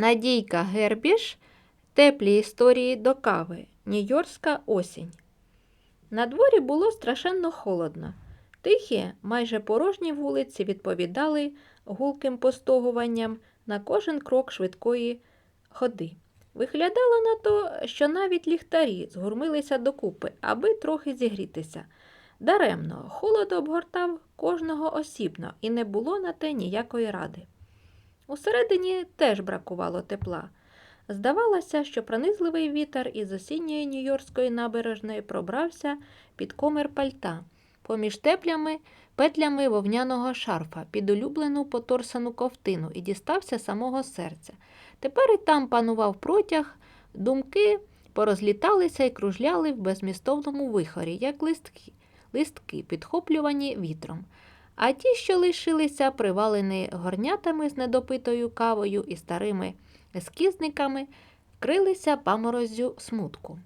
Надійка Гербіш. Теплі історії до кави. Нью-Йоркська осінь. На дворі було страшенно холодно. Тихі, майже порожні вулиці відповідали гулким постогуванням на кожен крок швидкої ходи. Виглядало на то, що навіть ліхтарі згурмилися докупи, аби трохи зігрітися. Даремно, холод обгортав кожного осібно, і не було на те ніякої ради. Усередині теж бракувало тепла. Здавалося, що пронизливий вітер із осінньої нью-йоркської набережної пробрався під комір пальта, поміж теплями, петлями вовняного шарфа, під улюблену поторсану ковтину і дістався самого серця. Тепер і там панував протяг, думки порозліталися і кружляли в безмістовному вихорі, як листки, листки, підхоплювані вітром. А ті, що лишилися, привалені горнятами з недопитою кавою і старими ескізниками, вкрилися паморозю смутку.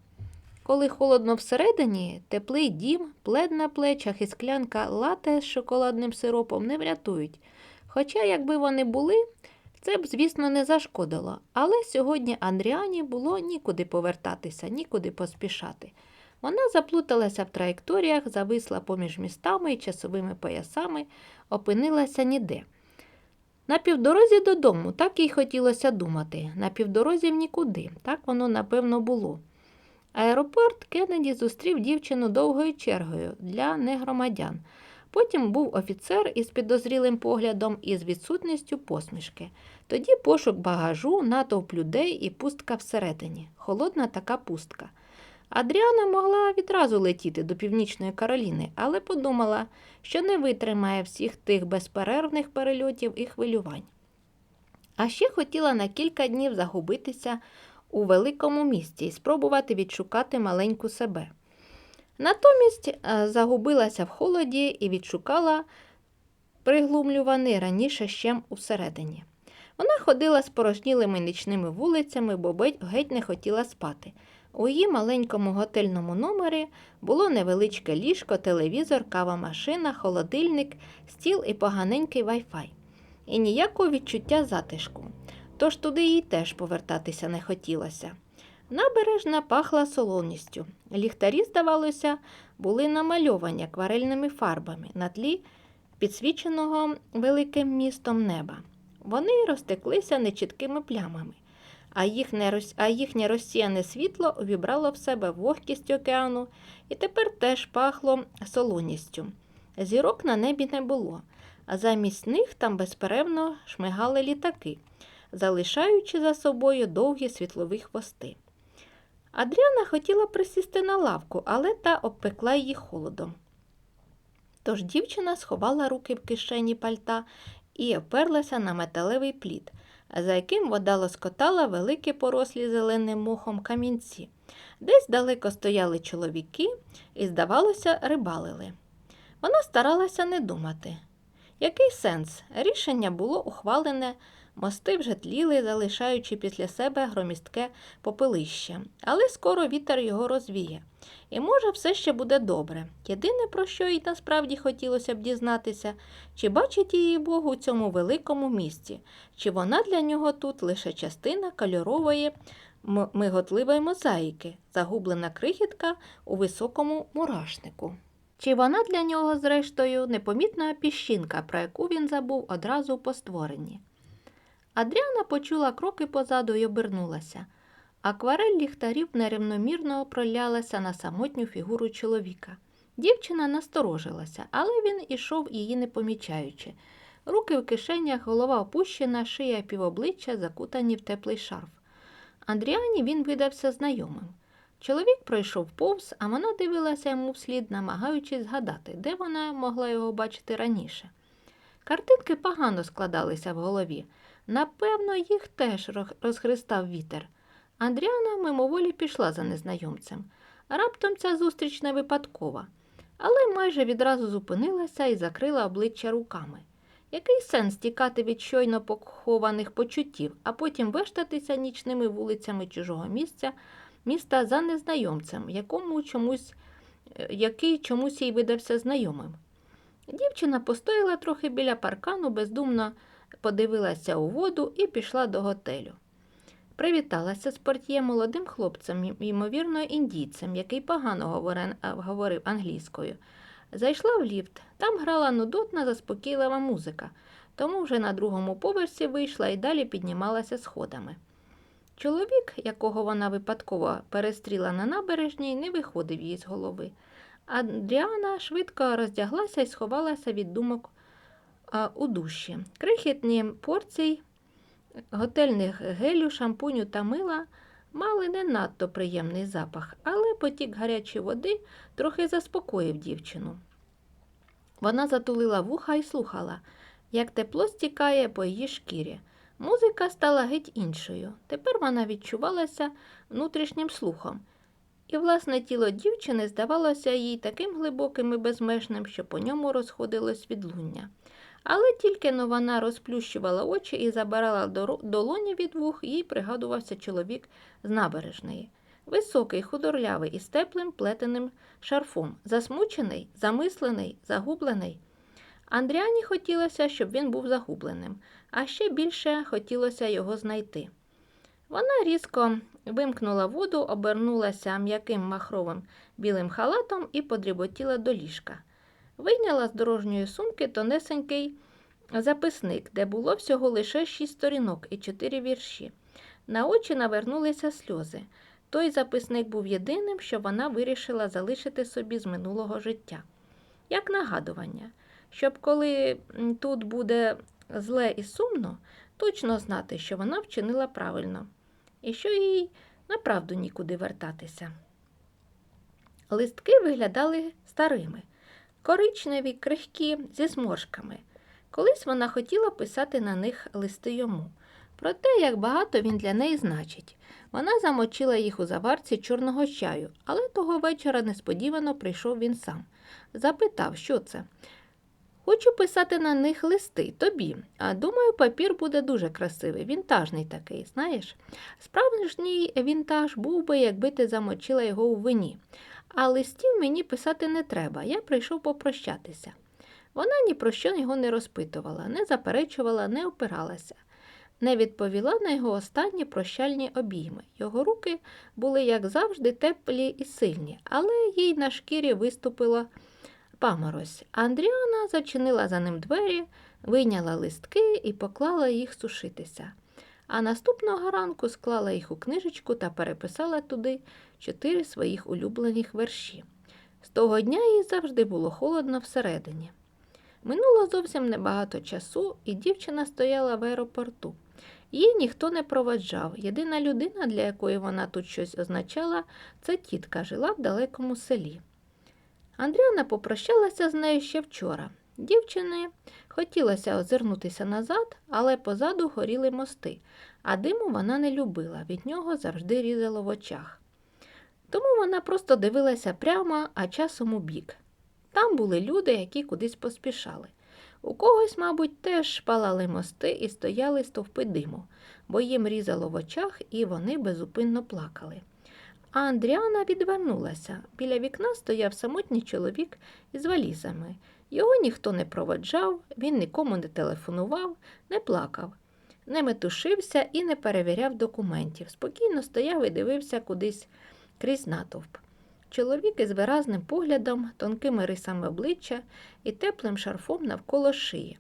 Коли холодно всередині, теплий дім, плед на плечах і склянка лате з шоколадним сиропом не врятують. Хоча, якби вони були, це б, звісно, не зашкодило. Але сьогодні Андріані було нікуди повертатися, нікуди поспішати. Вона заплуталася в траєкторіях, зависла поміж містами і часовими поясами, опинилася ніде. На півдорозі додому, так їй хотілося думати. На півдорозі в нікуди, так воно напевно було. Аеропорт Кеннеді зустрів дівчину довгою чергою для негромадян. Потім був офіцер із підозрілим поглядом і з відсутністю посмішки. Тоді пошук багажу, натовп людей і пустка всередині. Холодна така пустка. Адріана могла відразу летіти до Північної Кароліни, але подумала, що не витримає всіх тих безперервних перельотів і хвилювань. А ще хотіла на кілька днів загубитися у великому місті і спробувати відшукати маленьку себе. Натомість е, загубилася в холоді і відшукала приглумлюваний раніше щем усередині. Вона ходила спорожнілими нічними вулицями, бо геть не хотіла спати. У її маленькому готельному номері було невеличке ліжко, телевізор, кава-машина, холодильник, стіл і поганенький вайфай. І ніякого відчуття затишку. Тож туди їй теж повертатися не хотілося. Набережна пахла солоністю. Ліхтарі, здавалося, були намальовані акварельними фарбами на тлі підсвіченого великим містом неба. Вони розтеклися нечіткими плямами а їхнє, а їхнє розсіяне світло увібрало в себе вогкість океану і тепер теж пахло солоністю. Зірок на небі не було, а замість них там безперервно шмигали літаки, залишаючи за собою довгі світлові хвости. Адріана хотіла присісти на лавку, але та обпекла її холодом. Тож дівчина сховала руки в кишені пальта і оперлася на металевий плід, за яким вода лоскотала великі порослі зеленим мохом камінці. Десь далеко стояли чоловіки і, здавалося, рибалили. Вона старалася не думати. Який сенс? Рішення було ухвалене, мости вже тліли, залишаючи після себе громістке попелище, але скоро вітер його розвіє. І, може, все ще буде добре. Єдине, про що їй насправді хотілося б дізнатися, чи бачить її Бог у цьому великому місті, чи вона для нього тут лише частина кольорової миготливої мозаїки, загублена крихітка у високому мурашнику. Чи вона для нього, зрештою, непомітна піщинка, про яку він забув одразу по створенні? Адріана почула кроки позаду і обернулася. Акварель ліхтарів нерівномірно пролялася на самотню фігуру чоловіка. Дівчина насторожилася, але він ішов її не помічаючи. Руки в кишенях, голова опущена, шия півобличчя закутані в теплий шарф. Андріані він видався знайомим. Чоловік пройшов повз, а вона дивилася йому вслід, намагаючись згадати, де вона могла його бачити раніше. Картинки погано складалися в голові. Напевно, їх теж розхристав вітер. Андріана мимоволі пішла за незнайомцем. Раптом ця зустріч не випадкова, але майже відразу зупинилася і закрила обличчя руками. Який сенс тікати від щойно похованих почуттів, а потім вештатися нічними вулицями чужого місця, міста за незнайомцем, якому чомусь, е, який чомусь їй видався знайомим? Дівчина постояла трохи біля паркану, бездумно подивилася у воду і пішла до готелю. привіталася з портьє молодим хлопцем, ймовірно, індійцем, який погано говорив англійською. Зайшла в ліфт. Там грала нудотна, заспокійлива музика, тому вже на другому поверсі вийшла і далі піднімалася сходами. Чоловік, якого вона випадково перестріла на набережній, не виходив їй з голови. Адріана швидко роздяглася і сховалася від думок у душі. Крихітні порції готельних гелю, шампуню та мила мали не надто приємний запах, але потік гарячої води трохи заспокоїв дівчину. Вона затулила вуха і слухала, як тепло стікає по її шкірі. Музика стала геть іншою. Тепер вона відчувалася внутрішнім слухом. І власне тіло дівчини здавалося їй таким глибоким і безмежним, що по ньому розходилось відлуння. Але тільки но вона розплющувала очі і забирала долоні від вух, їй пригадувався чоловік з набережної. Високий, худорлявий із теплим плетеним шарфом, засмучений, замислений, загублений. Андріані хотілося, щоб він був загубленим, а ще більше хотілося його знайти. Вона різко вимкнула воду, обернулася м'яким махровим білим халатом і подріботіла до ліжка. Вийняла з дорожньої сумки тонесенький записник, де було всього лише шість сторінок і чотири вірші. На очі навернулися сльози. Той записник був єдиним, що вона вирішила залишити собі з минулого життя. Як нагадування, щоб коли тут буде зле і сумно, точно знати, що вона вчинила правильно, і що їй направду нікуди вертатися. Листки виглядали старими, коричневі, крихкі, зі зморшками. Колись вона хотіла писати на них листи йому. Про те, як багато він для неї значить. Вона замочила їх у заварці чорного чаю, але того вечора несподівано прийшов він сам. Запитав, що це. Хочу писати на них листи тобі. А думаю, папір буде дуже красивий, вінтажний такий, знаєш. Справжній вінтаж був би, якби ти замочила його у вині. А листів мені писати не треба, я прийшов попрощатися. Вона ні про що його не розпитувала, не заперечувала, не опиралася, не відповіла на його останні прощальні обійми. Його руки були, як завжди, теплі і сильні, але їй на шкірі виступила паморозь. Андріана зачинила за ним двері, вийняла листки і поклала їх сушитися. А наступного ранку склала їх у книжечку та переписала туди чотири своїх улюблених верші. З того дня їй завжди було холодно всередині. Минуло зовсім небагато часу, і дівчина стояла в аеропорту. Її ніхто не проваджав. Єдина людина, для якої вона тут щось означала, це тітка жила в далекому селі. Андріана попрощалася з нею ще вчора. Дівчині хотілося озирнутися назад, але позаду горіли мости, а диму вона не любила, від нього завжди різало в очах. Тому вона просто дивилася прямо, а часом у бік. Там були люди, які кудись поспішали. У когось, мабуть, теж палали мости і стояли стовпи диму, бо їм різало в очах, і вони безупинно плакали. А Андріана відвернулася. Біля вікна стояв самотній чоловік із валізами. Його ніхто не проводжав, він нікому не телефонував, не плакав, не метушився і не перевіряв документів. Спокійно стояв і дивився кудись крізь натовп. Чоловік із виразним поглядом, тонкими рисами обличчя і теплим шарфом навколо шиї.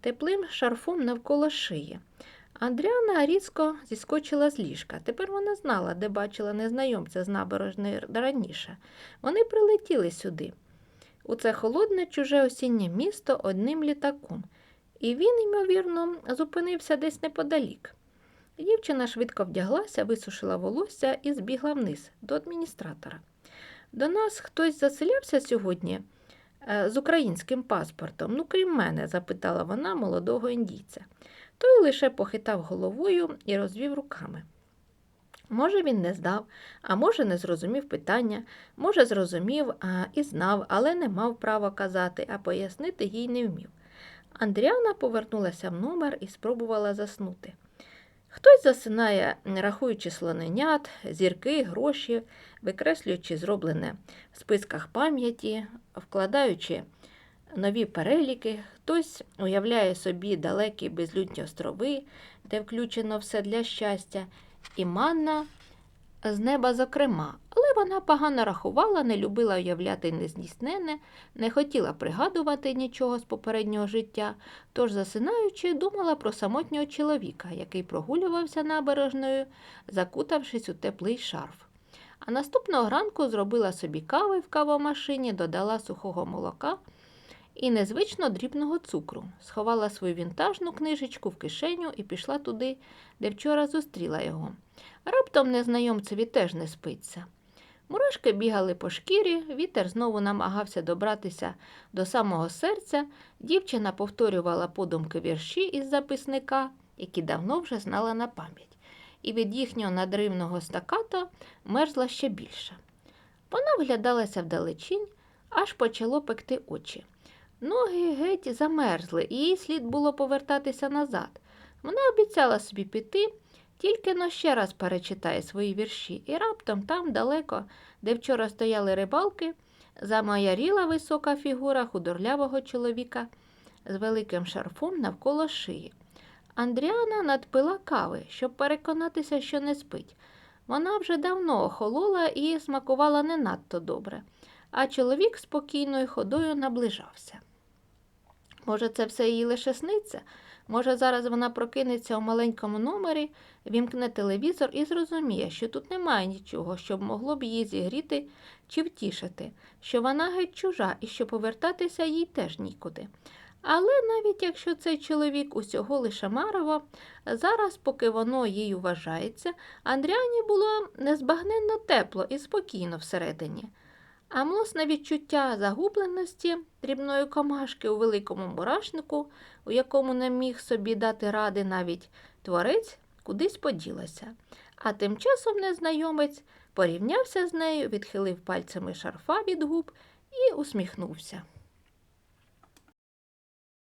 Теплим шарфом навколо шиї. Андріана різко зіскочила з ліжка. Тепер вона знала, де бачила незнайомця з набережної раніше. Вони прилетіли сюди, у це холодне чуже осіннє місто одним літаком, і він, ймовірно, зупинився десь неподалік. Дівчина швидко вдяглася, висушила волосся і збігла вниз до адміністратора. До нас хтось заселявся сьогодні е, з українським паспортом, ну, крім мене, запитала вона молодого індійця. Той лише похитав головою і розвів руками. Може, він не здав, а може, не зрозумів питання, може, зрозумів а, і знав, але не мав права казати, а пояснити їй не вмів. Андріана повернулася в номер і спробувала заснути. Хтось засинає, рахуючи слоненят, зірки, гроші, викреслюючи зроблене в списках пам'яті, вкладаючи нові переліки, хтось уявляє собі далекі безлюдні острови, де включено все для щастя, і манна з неба, зокрема, але вона погано рахувала, не любила уявляти нездійснене, не хотіла пригадувати нічого з попереднього життя, тож, засинаючи, думала про самотнього чоловіка, який прогулювався набережною, закутавшись у теплий шарф. А наступного ранку зробила собі кави в кавомашині, додала сухого молока і незвично дрібного цукру, сховала свою вінтажну книжечку в кишеню і пішла туди, де вчора зустріла його. Раптом незнайомцеві теж не спиться. Мурашки бігали по шкірі, вітер знову намагався добратися до самого серця. Дівчина повторювала подумки вірші із записника, які давно вже знала на пам'ять, і від їхнього надривного стаката мерзла ще більше. Вона вглядалася вдалечінь, аж почало пекти очі. Ноги геть замерзли, і їй слід було повертатися назад. Вона обіцяла собі піти, тільки но ще раз перечитає свої вірші, і раптом там, далеко, де вчора стояли рибалки, замаяріла висока фігура худорлявого чоловіка з великим шарфом навколо шиї. Андріана надпила кави, щоб переконатися, що не спить. Вона вже давно охолола і смакувала не надто добре, а чоловік спокійною ходою наближався. Може, це все їй лише сниться? Може, зараз вона прокинеться у маленькому номері, вімкне телевізор і зрозуміє, що тут немає нічого, що могло б її зігріти чи втішити, що вона геть чужа і що повертатися їй теж нікуди. Але навіть якщо цей чоловік усього лише марево, зараз, поки воно їй вважається, Андріані було незбагненно тепло і спокійно всередині. А млосне відчуття загубленості дрібної комашки у великому мурашнику, у якому не міг собі дати ради навіть творець, кудись поділося. А тим часом незнайомець порівнявся з нею, відхилив пальцями шарфа від губ і усміхнувся.